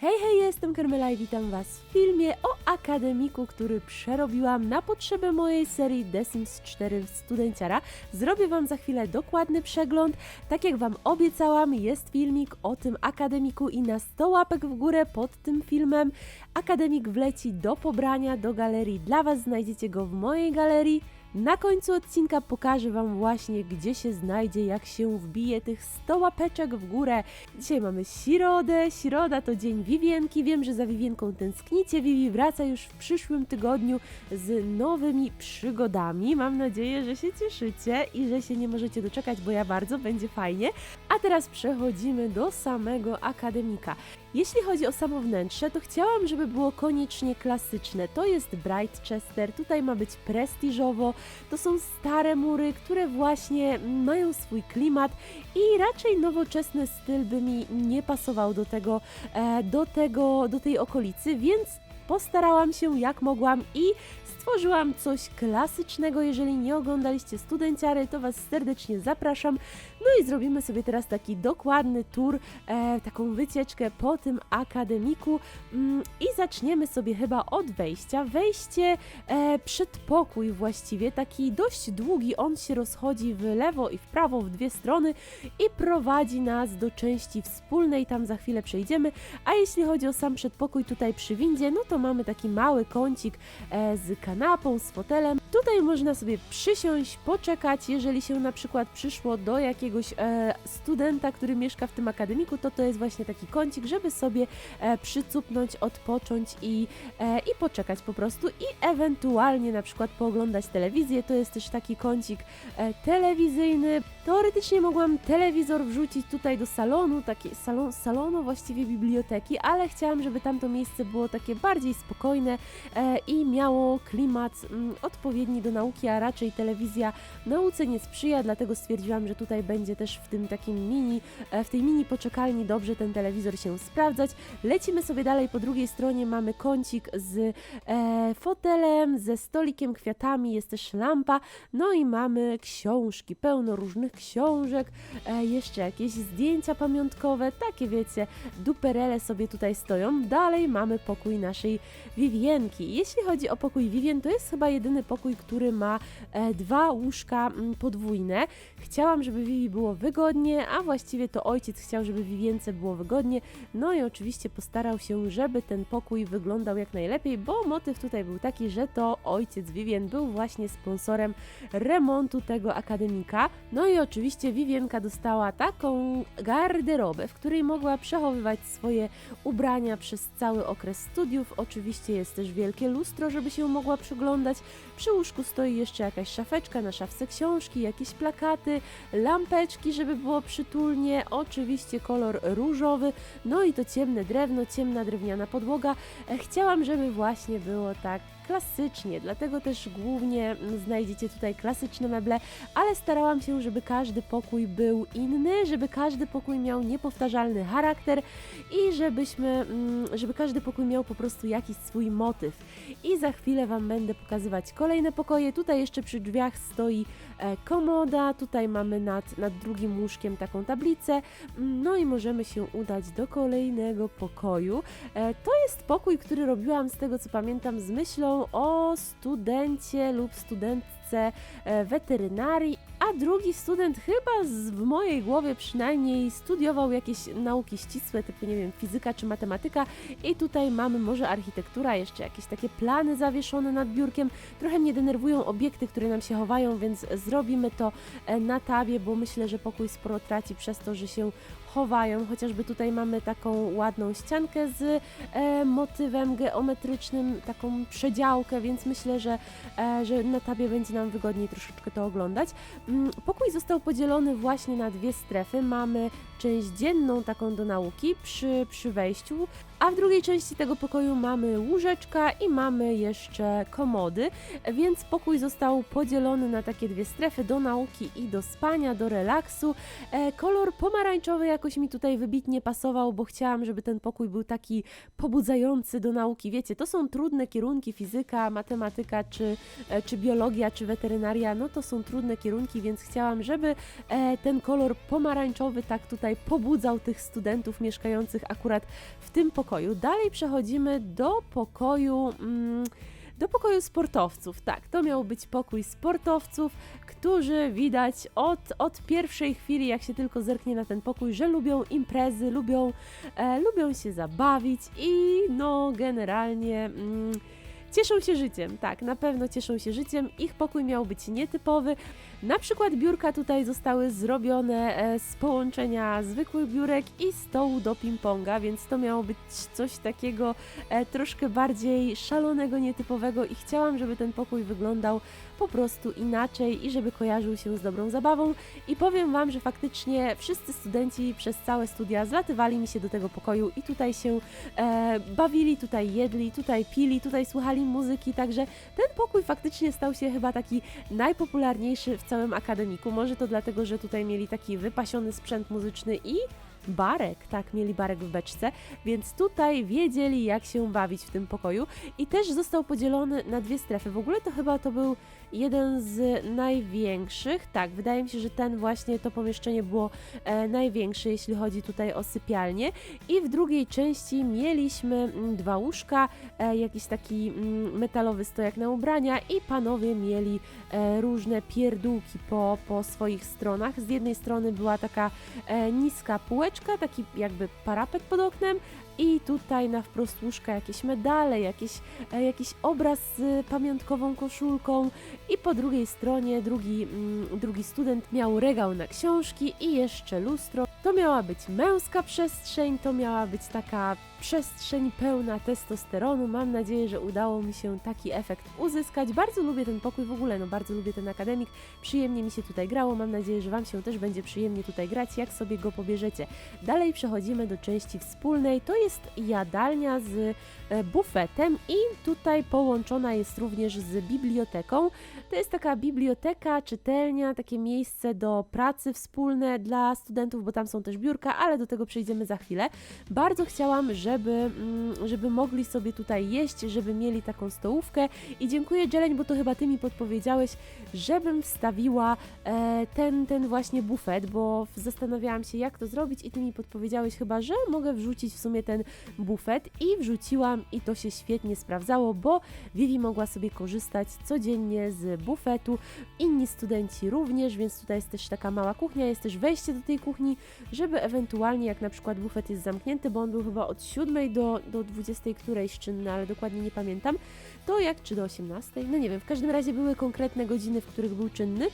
Hej, hej, jestem Karmela i witam Was w filmie o akademiku, który przerobiłam na potrzeby mojej serii The Sims 4 w Studenciara. Zrobię Wam za chwilę dokładny przegląd. Tak jak Wam obiecałam, jest filmik o tym akademiku i na 100 łapek w górę pod tym filmem akademik wleci do pobrania do galerii. Dla Was znajdziecie go w mojej galerii. Na końcu odcinka pokażę Wam właśnie, gdzie się znajdzie, jak się wbije tych 100 łapeczek w górę. Dzisiaj mamy środę, środa to dzień Wiwienki, wiem, że za Wiwienką tęsknicie, Vivi wraca już w przyszłym tygodniu z nowymi przygodami. Mam nadzieję, że się cieszycie i że się nie możecie doczekać, bo ja bardzo, będzie fajnie. A teraz przechodzimy do samego akademika. Jeśli chodzi o samo wnętrze, to chciałam, żeby było koniecznie klasyczne. To jest Brightchester, tutaj ma być prestiżowo, to są stare mury, które właśnie mają swój klimat i raczej nowoczesny styl by mi nie pasował do tego, e, do tego, do tej okolicy, więc postarałam się jak mogłam i stworzyłam coś klasycznego. Jeżeli nie oglądaliście Studenciary, to Was serdecznie zapraszam. No i zrobimy sobie teraz taki dokładny tour, e, taką wycieczkę po tym akademiku mm, i zaczniemy sobie chyba od wejścia. Wejście, e, przedpokój właściwie, taki dość długi, on się rozchodzi w lewo i w prawo, w dwie strony i prowadzi nas do części wspólnej, tam za chwilę przejdziemy. A jeśli chodzi o sam przedpokój tutaj przy windzie, no to mamy taki mały kącik e, z kanapą, z fotelem. Tutaj można sobie przysiąść, poczekać, jeżeli się na przykład przyszło do jakiegoś e, studenta, który mieszka w tym akademiku, to to jest właśnie taki kącik, żeby sobie e, przycupnąć, odpocząć i, i poczekać po prostu i ewentualnie na przykład pooglądać telewizję. To jest też taki kącik telewizyjny. Teoretycznie mogłam telewizor wrzucić tutaj do salonu, taki salon, salonu właściwie biblioteki, ale chciałam, żeby tamto miejsce było takie bardziej spokojne e, i miało klimat mm, odpowiedni do nauki, a raczej telewizja nauce nie sprzyja, dlatego stwierdziłam, że tutaj będzie też w tym takim mini, e, w tej mini poczekalni dobrze ten telewizor się sprawdzać. Lecimy sobie dalej, po drugiej stronie mamy kącik z e, fotelem, ze stolikiem, kwiatami, jest też lampa, no i mamy książki, pełno różnych książek, jeszcze jakieś zdjęcia pamiątkowe, takie wiecie, duperele sobie tutaj stoją. Dalej mamy pokój naszej Vivienki. Jeśli chodzi o pokój Vivien, to jest chyba jedyny pokój, który ma e, dwa łóżka mm, podwójne. Chciałam, żeby Vivi było wygodnie, a właściwie to ojciec chciał, żeby Vivience było wygodnie. No i oczywiście postarał się, żeby ten pokój wyglądał jak najlepiej, bo motyw tutaj był taki, że to ojciec Vivien był właśnie sponsorem remontu tego akademika. No i oczywiście Vivienka dostała taką garderobę, w której mogła przechowywać swoje ubrania przez cały okres studiów. Oczywiście jest też wielkie lustro, żeby się mogła przyglądać. Przy łóżku stoi jeszcze jakaś szafeczka, na szafce książki, jakieś plakaty, lampeczki, żeby było przytulnie. Oczywiście kolor różowy, no i to ciemne drewno, ciemna drewniana podłoga. E, Chciałam, żeby właśnie było tak klasycznie, dlatego też głównie mm, znajdziecie tutaj klasyczne meble, ale starałam się, żeby każdy pokój był inny, żeby każdy pokój miał niepowtarzalny charakter i żebyśmy, mm, żeby każdy pokój miał po prostu jakiś swój motyw. I za chwilę Wam będę pokazywać kolejne pokoje. Tutaj jeszcze przy drzwiach stoi komoda, tutaj mamy nad, nad drugim łóżkiem taką tablicę, Mm, no i możemy się udać do kolejnego pokoju. E, To jest pokój, który robiłam z tego co pamiętam z myślą o studencie lub studentce e, weterynarii, a drugi student chyba z, w mojej głowie przynajmniej studiował jakieś nauki ścisłe, typu nie wiem, fizyka czy matematyka i tutaj mamy może architektura, jeszcze jakieś takie plany zawieszone nad biurkiem. Trochę mnie denerwują obiekty, które nam się chowają, więc zrobimy to e, na tabie, bo myślę, że pokój sporo traci przez to, że się chowają. Chociażby tutaj mamy taką ładną ściankę z e, motywem geometrycznym, taką przedziałkę, więc myślę, że, e, że na tabie będzie nam wygodniej troszeczkę to oglądać. Mm, Pokój został podzielony właśnie na dwie strefy. Mamy część dzienną, taką do nauki przy, przy wejściu, a w drugiej części tego pokoju mamy łóżeczka i mamy jeszcze komody, więc pokój został podzielony na takie dwie strefy do nauki i do spania, do relaksu. E, kolor pomarańczowy jakoś mi tutaj wybitnie pasował, bo chciałam, żeby ten pokój był taki pobudzający do nauki. Wiecie, to są trudne kierunki, fizyka, matematyka, czy, e, czy biologia, czy weterynaria, no to są trudne kierunki, więc chciałam, żeby e, ten kolor pomarańczowy tak tutaj tutaj pobudzał tych studentów mieszkających akurat w tym pokoju. Dalej przechodzimy do pokoju. Mm, do pokoju sportowców. Tak, to miał być pokój sportowców, którzy widać od, od pierwszej chwili, jak się tylko zerknie na ten pokój, że lubią imprezy, lubią, e, lubią się zabawić i no generalnie. Mm, Cieszą się życiem, tak, na pewno cieszą się życiem. Ich pokój miał być nietypowy. Na przykład biurka tutaj zostały zrobione e, z połączenia zwykłych biurek i stołu do ping-ponga, więc to miało być coś takiego e, troszkę bardziej szalonego, nietypowego i chciałam, żeby ten pokój wyglądał po prostu inaczej i żeby kojarzył się z dobrą zabawą. I powiem Wam, że faktycznie wszyscy studenci przez całe studia zlatywali mi się do tego pokoju i tutaj się e, bawili, tutaj jedli, tutaj pili, tutaj słuchali muzyki, także ten pokój faktycznie stał się chyba taki najpopularniejszy w całym akademiku. Może to dlatego, że tutaj mieli taki wypasiony sprzęt muzyczny i barek, tak, mieli barek w beczce, więc tutaj wiedzieli, jak się bawić w tym pokoju i też został podzielony na dwie strefy. W ogóle to chyba to był jeden z największych, tak, wydaje mi się, że ten właśnie, to pomieszczenie było e, największe, jeśli chodzi tutaj o sypialnię i w drugiej części mieliśmy mm, dwa łóżka, e, jakiś taki mm, metalowy stojak na ubrania i panowie mieli e, różne pierdółki po, po swoich stronach. Z jednej strony była taka e, niska półeczka, taki jakby parapet pod oknem, i tutaj na wprost łóżka jakieś medale, jakieś, e, jakiś obraz z pamiątkową koszulką i po drugiej stronie drugi, mm, drugi student miał regał na książki i jeszcze lustro. To miała być męska przestrzeń, to miała być taka przestrzeń pełna testosteronu. Mam nadzieję, że udało mi się taki efekt uzyskać. Bardzo lubię ten pokój w ogóle, no bardzo lubię ten akademik. Przyjemnie mi się tutaj grało. Mam nadzieję, że Wam się też będzie przyjemnie tutaj grać, jak sobie go pobierzecie. Dalej przechodzimy do części wspólnej. To jest jadalnia z e, bufetem i tutaj połączona jest również z biblioteką. To jest taka biblioteka, czytelnia, takie miejsce do pracy wspólne dla studentów, bo tam są też biurka, ale do tego przejdziemy za chwilę. Bardzo chciałam, żeby, mm, żeby mogli sobie tutaj jeść, żeby mieli taką stołówkę. I dziękuję Jeleń, bo to chyba Ty mi podpowiedziałeś, żebym wstawiła e, ten, ten właśnie bufet, bo zastanawiałam się jak to zrobić i Ty mi podpowiedziałeś chyba, że mogę wrzucić w sumie ten bufet. I wrzuciłam i to się świetnie sprawdzało, bo Vivi mogła sobie korzystać codziennie z bufetu, inni studenci również, więc tutaj jest też taka mała kuchnia, jest też wejście do tej kuchni, żeby ewentualnie jak na przykład bufet jest zamknięty, bo on był chyba od 7 do, do 20 którejś czynny, ale dokładnie nie pamiętam, to jak czy do 18, no nie wiem, w każdym razie były konkretne godziny, w których był czynny.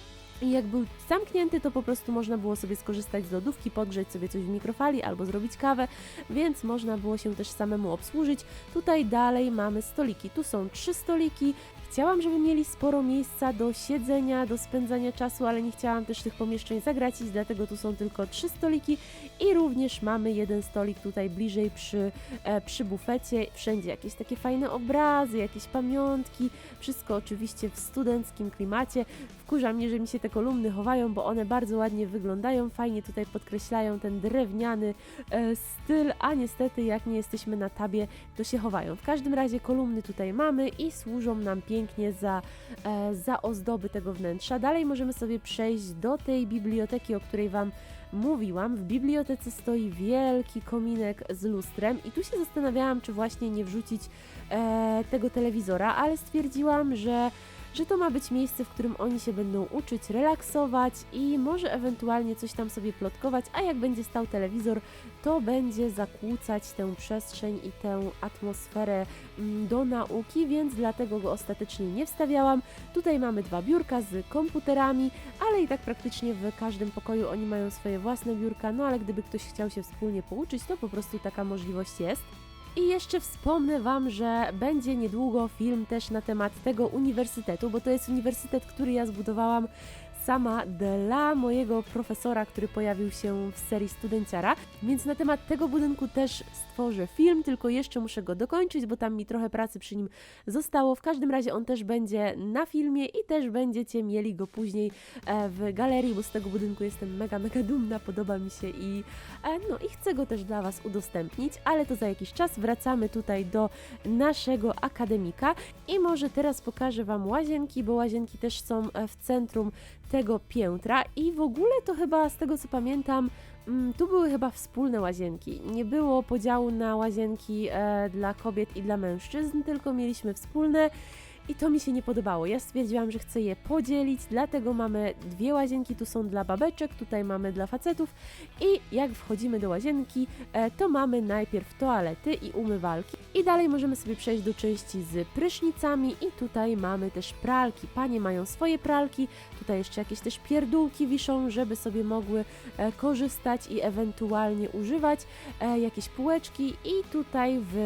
I jak był zamknięty, to po prostu można było sobie skorzystać z lodówki, podgrzeć sobie coś w mikrofali albo zrobić kawę, więc można było się też samemu obsłużyć. Tutaj dalej mamy stoliki. Tu są trzy stoliki. Chciałam, żeby mieli sporo miejsca do siedzenia, do spędzania czasu, ale nie chciałam też tych pomieszczeń zagracić, dlatego tu są tylko trzy stoliki i również mamy jeden stolik tutaj bliżej przy, e, przy bufecie. Wszędzie jakieś takie fajne obrazy, jakieś pamiątki, wszystko oczywiście w studenckim klimacie. Wkurza mnie, że mi się te kolumny chowają, bo one bardzo ładnie wyglądają, fajnie tutaj podkreślają ten drewniany e, styl, a niestety jak nie jesteśmy na tabie, to się chowają. W każdym razie kolumny tutaj mamy i służą nam pięknie za, e, za ozdoby tego wnętrza. Dalej możemy sobie przejść do tej biblioteki, o której Wam mówiłam. W bibliotece stoi wielki kominek z lustrem i tu się zastanawiałam, czy właśnie nie wrzucić e, tego telewizora, ale stwierdziłam, że że to ma być miejsce, w którym oni się będą uczyć, relaksować i może ewentualnie coś tam sobie plotkować, a jak będzie stał telewizor, to będzie zakłócać tę przestrzeń i tę atmosferę mm, do nauki, więc dlatego go ostatecznie nie wstawiałam. Tutaj mamy dwa biurka z komputerami, ale i tak praktycznie w każdym pokoju oni mają swoje własne biurka, no ale gdyby ktoś chciał się wspólnie pouczyć, to po prostu taka możliwość jest. I jeszcze wspomnę Wam, że będzie niedługo film też na temat tego uniwersytetu, bo to jest uniwersytet, który ja zbudowałam sama dla mojego profesora, który pojawił się w serii Studenciara, więc na temat tego budynku też stworzę film, tylko jeszcze muszę go dokończyć, bo tam mi trochę pracy przy nim zostało. W każdym razie on też będzie na filmie i też będziecie mieli go później e, w galerii, bo z tego budynku jestem mega, mega dumna, podoba mi się i e, no i chcę go też dla Was udostępnić, ale to za jakiś czas wracamy tutaj do naszego akademika i może teraz pokażę Wam łazienki, bo łazienki też są e, w centrum tego piętra i w ogóle to chyba z tego co pamiętam mm, tu były chyba wspólne łazienki. Nie było podziału na łazienki e, dla kobiet i dla mężczyzn, tylko mieliśmy wspólne. I to mi się nie podobało. Ja stwierdziłam, że chcę je podzielić, dlatego mamy dwie łazienki. Tu są dla babeczek, tutaj mamy dla facetów. I jak wchodzimy do łazienki, e, to mamy najpierw toalety i umywalki. I dalej możemy sobie przejść do części z prysznicami. I tutaj mamy też pralki. Panie mają swoje pralki. Tutaj jeszcze jakieś też pierdółki wiszą, żeby sobie mogły e, korzystać i ewentualnie używać. E, jakieś półeczki. I tutaj w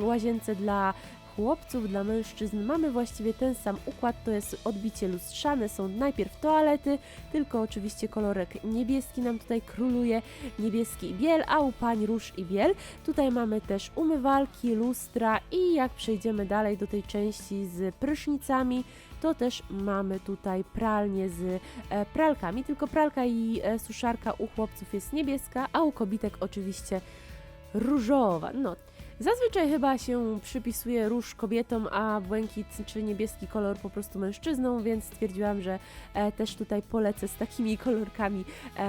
łazience dla chłopców, dla mężczyzn mamy właściwie ten sam układ, to jest odbicie lustrzane, są najpierw toalety, tylko oczywiście kolorek niebieski nam tutaj króluje, niebieski i biel, a u pań róż i biel. Tutaj mamy też umywalki, lustra i jak przejdziemy dalej do tej części z prysznicami, to też mamy tutaj pralnię z e, pralkami, tylko pralka i e, suszarka u chłopców jest niebieska, a u kobitek oczywiście różowa. No, Zazwyczaj chyba się przypisuje róż kobietom, a błękit czy niebieski kolor po prostu mężczyznom, więc stwierdziłam, że e, też tutaj polecę z takimi kolorkami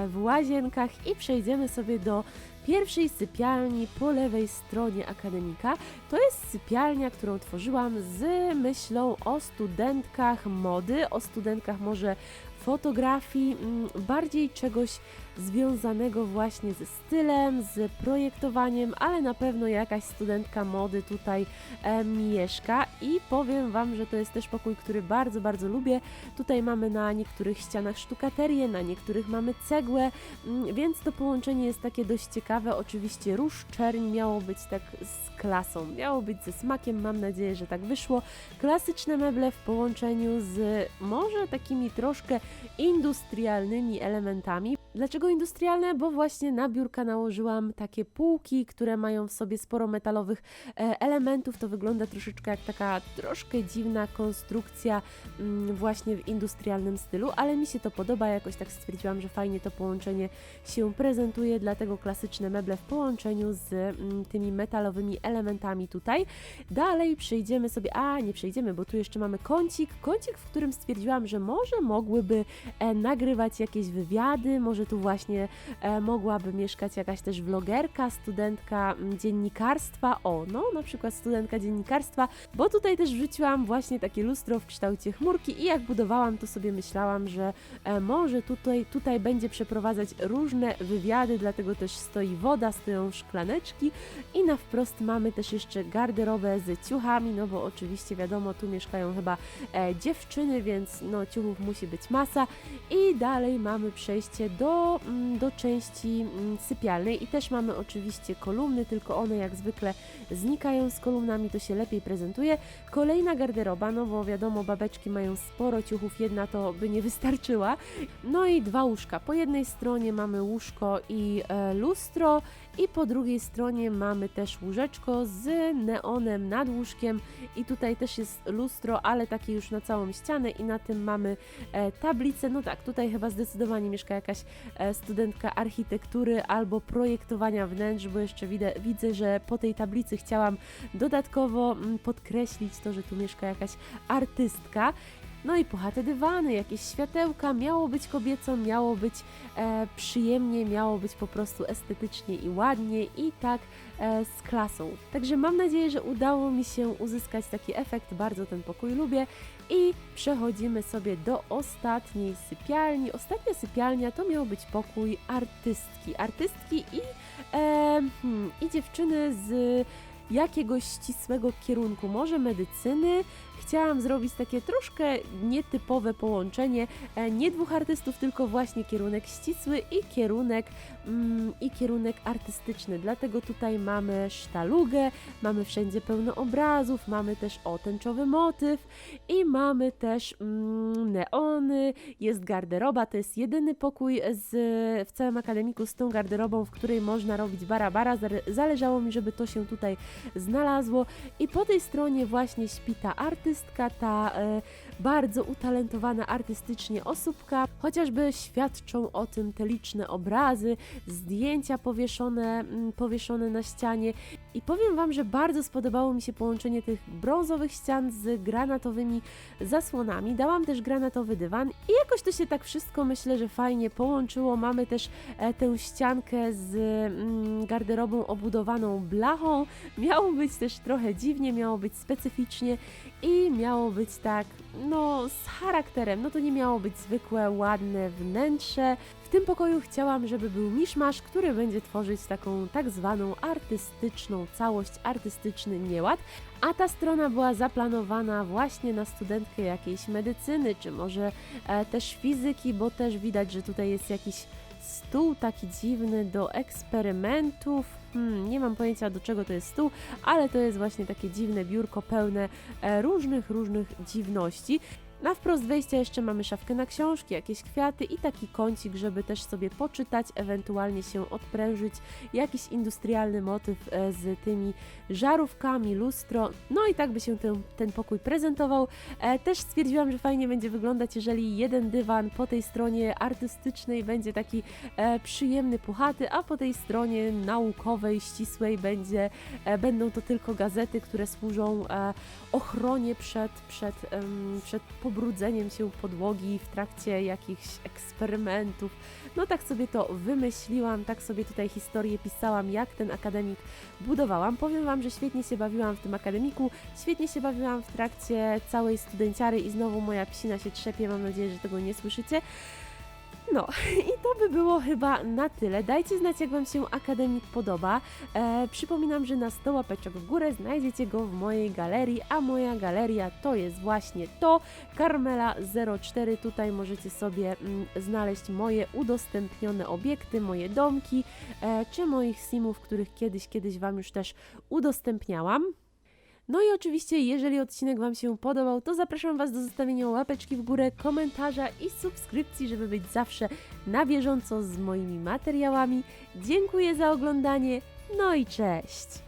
w łazienkach i przejdziemy sobie do pierwszej sypialni po lewej stronie akademika. To jest sypialnia, którą tworzyłam z myślą o studentkach mody, o studentkach może fotografii, mm, bardziej czegoś związanego właśnie ze stylem, z projektowaniem, ale na pewno jakaś studentka mody tutaj e, mieszka i powiem Wam, że to jest też pokój, który bardzo, bardzo lubię. Tutaj mamy na niektórych ścianach sztukaterię, na niektórych mamy cegłę, mm, więc to połączenie jest takie dość ciekawe. Oczywiście róż czerń miało być tak z klasą, miało być ze smakiem, mam nadzieję, że tak wyszło. Klasyczne meble w połączeniu z może takimi troszkę industrialnymi elementami. Dlaczego industrialne? Bo właśnie na biurka nałożyłam takie półki, które mają w sobie sporo metalowych e, elementów. To wygląda troszeczkę jak taka troszkę dziwna konstrukcja mm, właśnie w industrialnym stylu, ale mi się to podoba. Jakoś tak stwierdziłam, że fajnie to połączenie się prezentuje, dlatego klasyczne meble w połączeniu z mm, tymi metalowymi elementami tutaj. Dalej przejdziemy sobie, a nie przejdziemy, bo tu jeszcze mamy kącik, kącik, w którym stwierdziłam, że może mogłyby e, nagrywać jakieś wywiady, może tu właśnie e, mogłaby mieszkać jakaś też vlogerka, studentka mm, dziennikarstwa, o no na przykład studentka dziennikarstwa, bo tutaj też wrzuciłam właśnie takie lustro w kształcie chmurki i jak budowałam to sobie myślałam, że e, może tutaj, tutaj będzie przeprowadzać różne wywiady, dlatego też stoi woda, stoją szklaneczki. I na wprost mamy też jeszcze garderobę z ciuchami, no bo oczywiście wiadomo, tu mieszkają chyba e, dziewczyny, więc no ciuchów musi być masa. I dalej mamy przejście do, mm, do części mm, sypialnej i też mamy oczywiście kolumny, tylko one jak zwykle znikają z kolumnami, to się lepiej prezentuje. Kolejna garderoba, no bo wiadomo, babeczki mają sporo ciuchów, jedna to by nie wystarczyła. No i dwa łóżka. Po jednej stronie mamy łóżko i e, lustro, i po drugiej stronie mamy też łóżeczko z neonem nad łóżkiem i tutaj też jest lustro, ale takie już na całą ścianę i na tym mamy e, tablicę. No tak, tutaj chyba zdecydowanie mieszka jakaś e, studentka architektury albo projektowania wnętrz, bo jeszcze widzę, widzę, że po tej tablicy chciałam dodatkowo mm, podkreślić to, że tu mieszka jakaś artystka. No i puchate dywany, jakieś światełka, miało być kobieco, miało być e, przyjemnie, miało być po prostu estetycznie i ładnie i tak e, z klasą. Także mam nadzieję, że udało mi się uzyskać taki efekt, bardzo ten pokój lubię i przechodzimy sobie do ostatniej sypialni. Ostatnia sypialnia to miał być pokój artystki. Artystki i, e, hmm, i dziewczyny z jakiegoś ścisłego kierunku, może medycyny. Chciałam zrobić takie troszkę nietypowe połączenie, e, nie dwóch artystów, tylko właśnie kierunek ścisły i kierunek, mm, i kierunek artystyczny. Dlatego tutaj mamy sztalugę, mamy wszędzie pełno obrazów, mamy też o tęczowy motyw i mamy też mm, neony, jest garderoba, to jest jedyny pokój z, w całym akademiku z tą garderobą, w której można robić bara-bara. Zale- Zależało mi, żeby to się tutaj znalazło i po tej stronie właśnie śpi ta artystka, ta e, bardzo utalentowana artystycznie osóbka, chociażby świadczą o tym te liczne obrazy, zdjęcia powieszone, mm, powieszone na ścianie I powiem Wam, że bardzo spodobało mi się połączenie tych brązowych ścian z granatowymi zasłonami. Dałam też granatowy dywan i jakoś to się tak wszystko myślę, że fajnie połączyło. Mamy też e, tę ściankę z mm, garderobą obudowaną blachą. Miało być też trochę dziwnie, miało być specyficznie i miało być tak, no, z charakterem. No to nie miało być zwykłe, ładne wnętrze. W tym pokoju chciałam, żeby był miszmasz, który będzie tworzyć taką tak zwaną artystyczną całość, artystyczny nieład. A ta strona była zaplanowana właśnie na studentkę jakiejś medycyny, czy może e, też fizyki, bo też widać, że tutaj jest jakiś stół taki dziwny do eksperymentów. Hmm, nie mam pojęcia do czego to jest stół, ale to jest właśnie takie dziwne biurko pełne e, różnych, różnych dziwności. Na wprost wejścia jeszcze mamy szafkę na książki, jakieś kwiaty i taki kącik, żeby też sobie poczytać, ewentualnie się odprężyć, jakiś industrialny motyw e, z tymi żarówkami, lustro. No i tak by się ten, ten pokój prezentował. E, też stwierdziłam, że fajnie będzie wyglądać, jeżeli jeden dywan po tej stronie artystycznej będzie taki e, przyjemny, puchaty, a po tej stronie naukowej, ścisłej będzie, będą to tylko gazety, które służą ochronie przed, przed, em, przed pobrudzeniem się podłogi w trakcie jakichś eksperymentów. No tak sobie to wymyśliłam, tak sobie tutaj historię pisałam, jak ten akademik budowałam. Powiem Wam, że świetnie się bawiłam w tym akademiku, świetnie się bawiłam w trakcie całej studenciary i znowu moja psina się trzepie, mam nadzieję, że tego nie słyszycie. No i to by było chyba na tyle. Dajcie znać, jak Wam się akademik podoba. E, przypominam, że na 100 łapeczek w górę znajdziecie go w mojej galerii, a moja galeria to jest właśnie to, Carmela 04. Tutaj możecie sobie mm, znaleźć moje udostępnione obiekty, moje domki, e, czy moich simów, których kiedyś, kiedyś Wam już też udostępniałam. No i oczywiście, jeżeli odcinek Wam się podobał, to zapraszam Was do zostawienia łapeczki w górę, komentarza i subskrypcji, żeby być zawsze na bieżąco z moimi materiałami. Dziękuję za oglądanie, no i cześć!